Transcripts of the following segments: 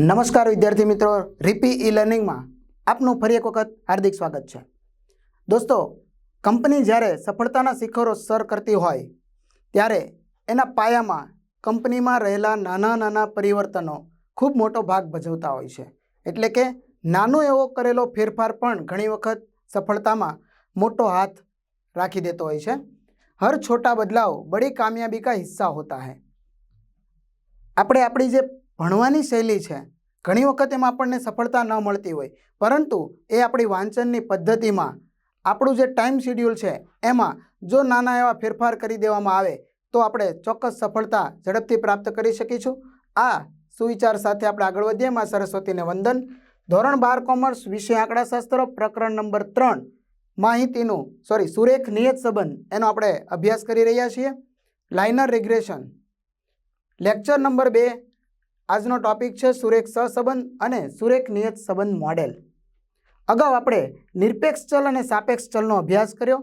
નમસ્કાર વિદ્યાર્થી મિત્રો, રીપી ઈ લર્નિંગમાં આપનું ફરી એક વખત હાર્દિક સ્વાગત છે. દોસ્તો, કંપની જ્યારે સફળતાના શિખરો સર કરતી હોય, ત્યારે એના પાયામાં કંપનીમાં રહેલા નાના નાના પરિવર્તનો ખૂબ મોટો ભાગ ભજવતા હોય છે. એટલે કે નાનો એવો કરેલો ફેરફાર પણ ઘણી વખત સફળતામાં મોટો હાથ રાખી દેતો હોય છે. હર છોટા બદલાવ, બડી કામયાબી કા હિસ્સા હોતા હૈ. આપણે આપણી જે ભણવાની શૈલી છે. ઘણી વખત એમાં આપણને સફળતા ન મળતી હોય. પરંતુ એ આપણી વાંચનની પદ્ધતિમાં, આપણું જે ટાઈમ શેડ્યુલ છે, એમાં જો નાના એવા ફેરફાર કરી દેવામાં આવે, તો આપણે ચોક્કસ સફળતા ઝડપથી પ્રાપ્ત કરી શકીશું. આ સુવિચાર સાથે આપણે આગળ વધીએ. માં સરસ્વતીને વંદન. ધોરણ બાર કોમર્સ વિષય આંકડાશાસ્ત્ર, પ્રકરણ નંબર ત્રણ. માહિતીનું સોરી સુરેખ નિયત સંબંધ. એનો આપણે અભ્યાસ કરી રહ્યા છીએ. લાઇનર રિગ્રેશન લેક્ચર નંબર બે. આજનો ટોપિક છે સુરેખ સહસંબંધ અને સુરેખ નિયત સંબંધ મોડેલ. અગાઉ આપણે નિરપેક્ષ ચલ અને સાપેક્ષ ચલનો અભ્યાસ કર્યો.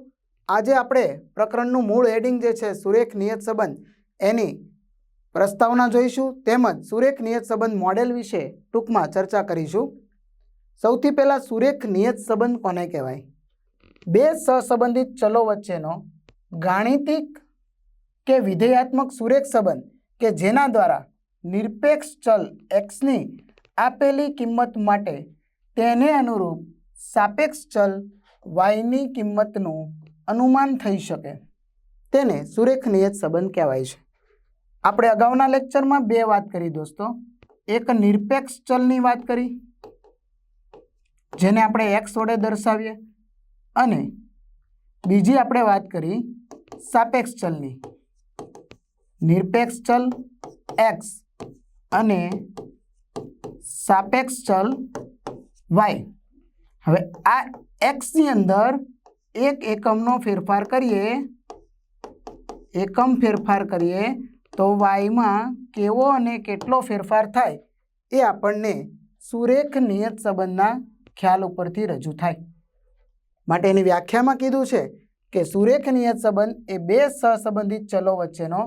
આજે આપણે પ્રકરણનું મૂળ હેડિંગ જે છે સુરેખ નિયત સંબંધ એની પ્રસ્તાવના જોઈશું તેમજ સુરેખ નિયત સંબંધ મોડેલ વિશે ટૂંકમાં ચર્ચા કરીશું. સૌથી પહેલાં સુરેખ નિયત સંબંધ કોને કહેવાય? બે સહસંબંધિત ચલો વચ્ચેનો ગાણિતિક કે વિધેયાત્મક સુરેખ સંબંધ કે જેના દ્વારા નિરપેક્ષ ચલ એક્સની આપેલી કિંમત માટે તેને અનુરૂપ સાપેક્ષ ચલ વાયની કિંમતનું અનુમાન થઈ શકે. તેને સુરેખ નિયત સંબંધ કહેવાય છે. આપણે અગાઉના લેક્ચરમાં બે વાત કરી દોસ્તો. એક નિરપેક્ષ ચલની વાત કરી, જેને આપણે એક્સ વડે દર્શાવીએ, અને બીજી આપણે વાત કરી સાપેક્ષ ચલની. નિરપેક્ષ ચલ એક્સ અને સાપેક્ષ ચલ વાય હવે આ એક્સની અંદર એક એકમનો ફેરફાર કરીએ, એકમ ફેરફાર કરીએ, તો વાયમાં કેવો અને કેટલો ફેરફાર થાય એ આપણને સુરેખ નિયત સંબંધના ખ્યાલ ઉપરથી રજૂ થાય. માટે એની વ્યાખ્યામાં કીધું છે કે સુરેખ નિયત સંબંધ એ બે સહસંબંધિત ચલો વચ્ચેનો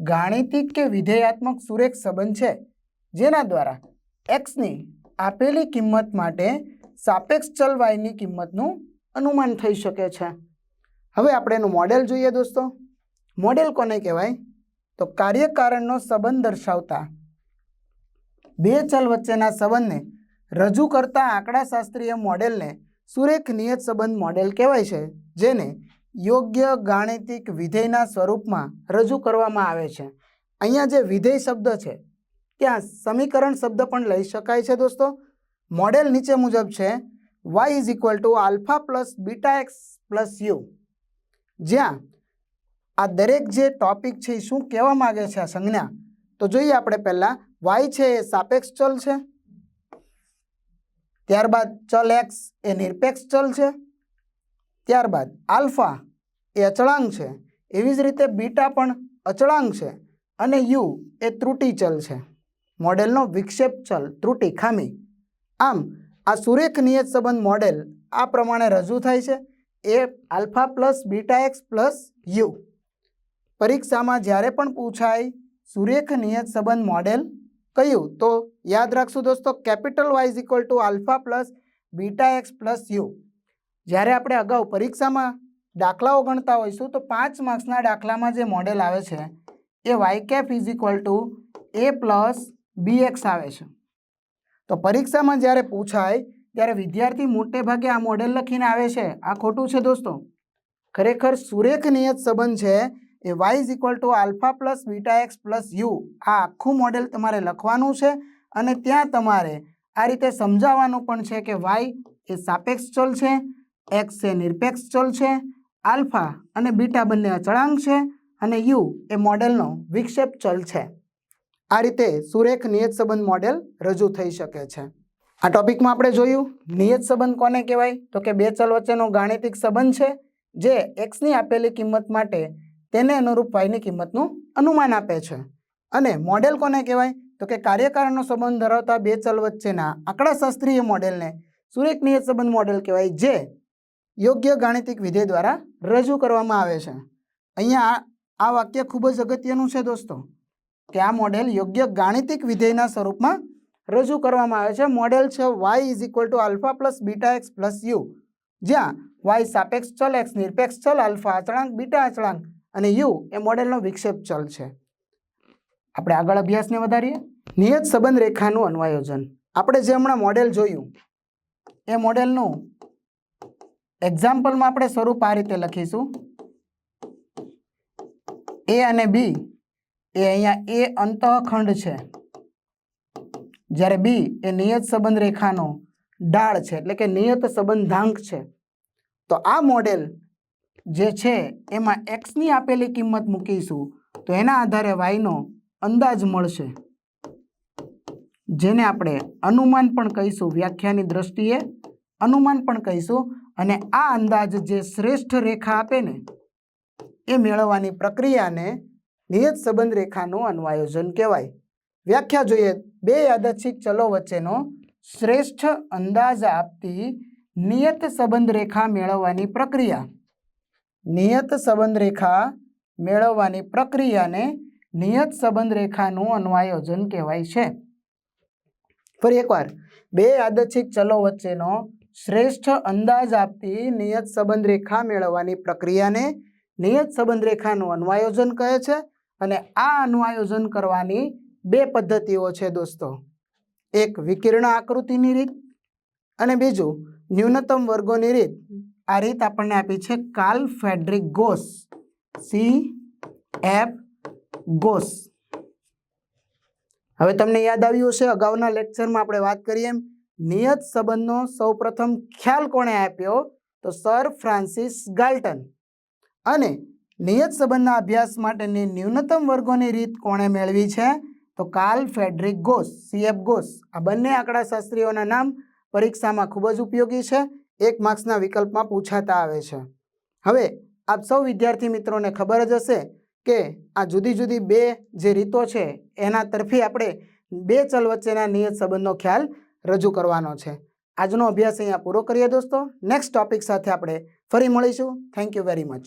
ગાણિતિક કે વિધેયાત્મક સુરેખ સંબંધ છે, જેના દ્વારા એક્સની આપેલી કિંમત માટે સાપેક્ષ ચલ વાયની કિંમતનું અનુમાન થઈ શકે છે. હવે આપણે એનું મોડેલ જોઈએ દોસ્તો. મોડેલ કોને કહેવાય? તો કાર્યકારણનો સંબંધ દર્શાવતા બે ચલ વચ્ચેના સંબંધને રજૂ કરતા આંકડાશાસ્ત્રીય મોડેલને સુરેખ નિયત સંબંધ મોડેલ કહેવાય છે, જેને યોગ્ય ગાણિતિક વિધેયના સ્વરૂપમાં રજૂ કરવામાં આવે છે. અહીંયા જે વિધેય શબ્દ છે, ત્યાં સમીકરણ શબ્દ પણ લઈ શકાય છે દોસ્તો. મોડેલ નીચે મુજબ છે Y is equal to alpha plus beta X plus U જ્યાં આ દરેક જે ટોપિક છે એ શું કહેવા માગે છે આ સંજ્ઞા? તો જોઈએ આપણે પહેલાં વાય છે એ સાપેક્ષ ચલ છે. ત્યારબાદ ચલ એક્સ એ નિરપેક્ષ ચલ છે. ત્યારબાદ આલ્ફા એ અચળાંક છે. એવી જ રીતે બીટા પણ અચળાંક છે અને યુ એ ત્રુટિ ચલ છે. મોડેલનો વિક્ષેપ ચલ ત્રુટિ ખામી. આમ, આ સુરેખ નિયત સંબંધ મોડેલ આ પ્રમાણે રજૂ થાય છે. એ alpha plus beta X plus U. પરીક્ષામાં જ્યારે પણ પૂછાય સુરેખ નિયત સંબંધ મોડેલ કયું, તો યાદ રાખશું દોસ્તો, capital Y is equal to alpha plus beta X plus U. જ્યારે આપણે અગાઉ પરીક્ષામાં દાખલાઓ ગણતા હોઈશું, તો પાંચ માર્ક્સના દાખલામાં જે મોડેલ આવે છે, એ Y cap is equal to a plus b X આવે છે. તો પરીક્ષામાં જ્યારે પૂછાય, ત્યારે વિદ્યાર્થી મોટે ભાગે આ મોડેલ લખીને આવે છે. આ ખોટું છે દોસ્તો? ખરેખર સુરેખ નિયત સંબંધ છે એ Y is equal to alpha plus beta X plus U આ આખું મોડેલ તમારે લખવાનું છે અને ત્યાં તમારે આ રીતે સમજાવવાનું પણ છે કે વાય એ સાપેક્ષ ચલ છે એક્સ એ નિરપેક્ષ ચલ છે, આલ્ફા અને બીટા બંને અચળાંક છે અને યુ એ મોડેલનો વિક્ષેપ ચલ છે. આ રીતે સુરેખ નિયત સંબંધ મોડેલ રજૂ થઈ શકે છે. આ ટોપિકમાં આપણે જોયું નિયત સંબંધ કોને કહેવાય? તો કે બે ચલ વચ્ચેનો ગાણિતિક સંબંધ છે, જે એક્સની આપેલી કિંમત માટે તેને અનુરૂપ વાયની કિંમતનું અનુમાન આપે છે. અને મોડેલ કોને કહેવાય? તો કે કાર્યકારણનો સંબંધ ધરાવતા બે ચલ વચ્ચેના આંકડાશાસ્ત્રીય મોડેલને સુરેખ નિયત સંબંધ મોડેલ કહેવાય, જે યોગ્ય ગાણિતિક વિધેય દ્વારા રજૂ કરવામાં આવે છે. અહીંયા આ વાક્ય ખૂબ જ અગત્યનું છે દોસ્તો, કે આ મોડેલ યોગ્ય ગાણિતિક વિધેયના સ્વરૂપમાં રજૂ કરવામાં આવે છે. મોડેલ છે Y is equal to alpha plus beta X plus U જ્યાં વાય સાપેક્ષ ચલ એક્સ નિરપેક્ષ ચલ આલ્ફા અચળાંક બીટા અચળાંક અને યુ એ મોડેલનો વિક્ષેપ ચલ છે. આપણે આગળ અભ્યાસને વધારીએ. નિયત સંબંધ રેખાનું અન્વાયોજન. આપણે જે હમણાં મોડેલ જોયું, એ મોડેલનું એક્ઝામ્પલમાં આપણે સ્વરૂપ આ રીતે લખીશું. એ અને બી એ અહીંયા એ અંતઃખંડ છે. જ્યારે બી એ નિયત સંબંધ રેખાનો ડાળ છે, એટલે કે નિયત સંબંધાંક છે. તો આ મોડેલ જે છે, એમાં એક્સની આપેલી કિંમત મૂકીશું, તો એના આધારે વાયનો અંદાજ મળશે. જેને આપણે અનુમાન પણ કહીશું, વ્યાખ્યાની દ્રષ્ટિએ અનુમાન પણ કહીશું. અને આ અંદાજ જે શ્રેષ્ઠ રેખા આપે ને, એ મેળવવાની પ્રક્રિયાને નિયત સંબંધ રેખાનું અન્વાયોજન કહેવાય. વ્યાખ્યા જોઈએ, બે યાદચ્છિક ચલો વચ્ચેનો શ્રેષ્ઠ અંદાજ આપતી નિયત સંબંધ રેખા મેળવવાની પ્રક્રિયા. નિયત સંબંધ રેખા મેળવવાની પ્રક્રિયાને નિયત સંબંધ રેખાનું અન્વાયોજન કહેવાય છે. ફરી એકવાર, બે યાદચ્છિક ચલો વચ્ચેનો શ્રેષ્ઠ અંદાજ આપતી નિયત સંબંધ રેખા મેળવવાની પ્રક્રિયાને નિયત સંબંધ રેખાનું અન્વાયોજન કહે છે અને આ અન્વાયોજન કરવાની બે પદ્ધતિઓ છે દોસ્તો. એક વિકિરણ આકૃતિની રીત અને બીજું ન્યૂનતમ વર્ગોની રીત. આ રીત આપણને આપી છે Carl Friedrich Gauss. C. F. Gauss. હવે તમને યાદ આવ્યું હશે, અગાઉના લેક્ચરમાં આપણે વાત કરીએ એમ નિયત સંબંધનો સૌપ્રથમ ખ્યાલ કોણે આપ્યો? તો સર ફ્રાન્સિસ ગાલ્ટન. અને નિયત સંબંધના અભ્યાસ માટેની ન્યૂનતમ વર્ગોની રીત કોણે મેળવી છે? તો Carl Friedrich Gauss CF Gauss. આ બંને આંકડાશાસ્ત્રીઓના નામ પરીક્ષામાં ખૂબ જ ઉપયોગી છે. એક માર્ક્સના વિકલ્પમાં પૂછાતા આવે છે. હવે આપ સૌ વિદ્યાર્થી મિત્રોને ખબર જ હશે કે આ જુદી જુદી બે જે રીતો છે, એના તરફી આપણે બે ચલ વચ્ચેના નિયત સંબંધનો ખ્યાલ રજૂ કરવાનો છે. આજનો અભ્યાસ અહીંયા પૂરો કરીએ દોસ્તો. નેક્સ્ટ ટોપિક સાથે આપણે ફરી મળીશું. Thank you very much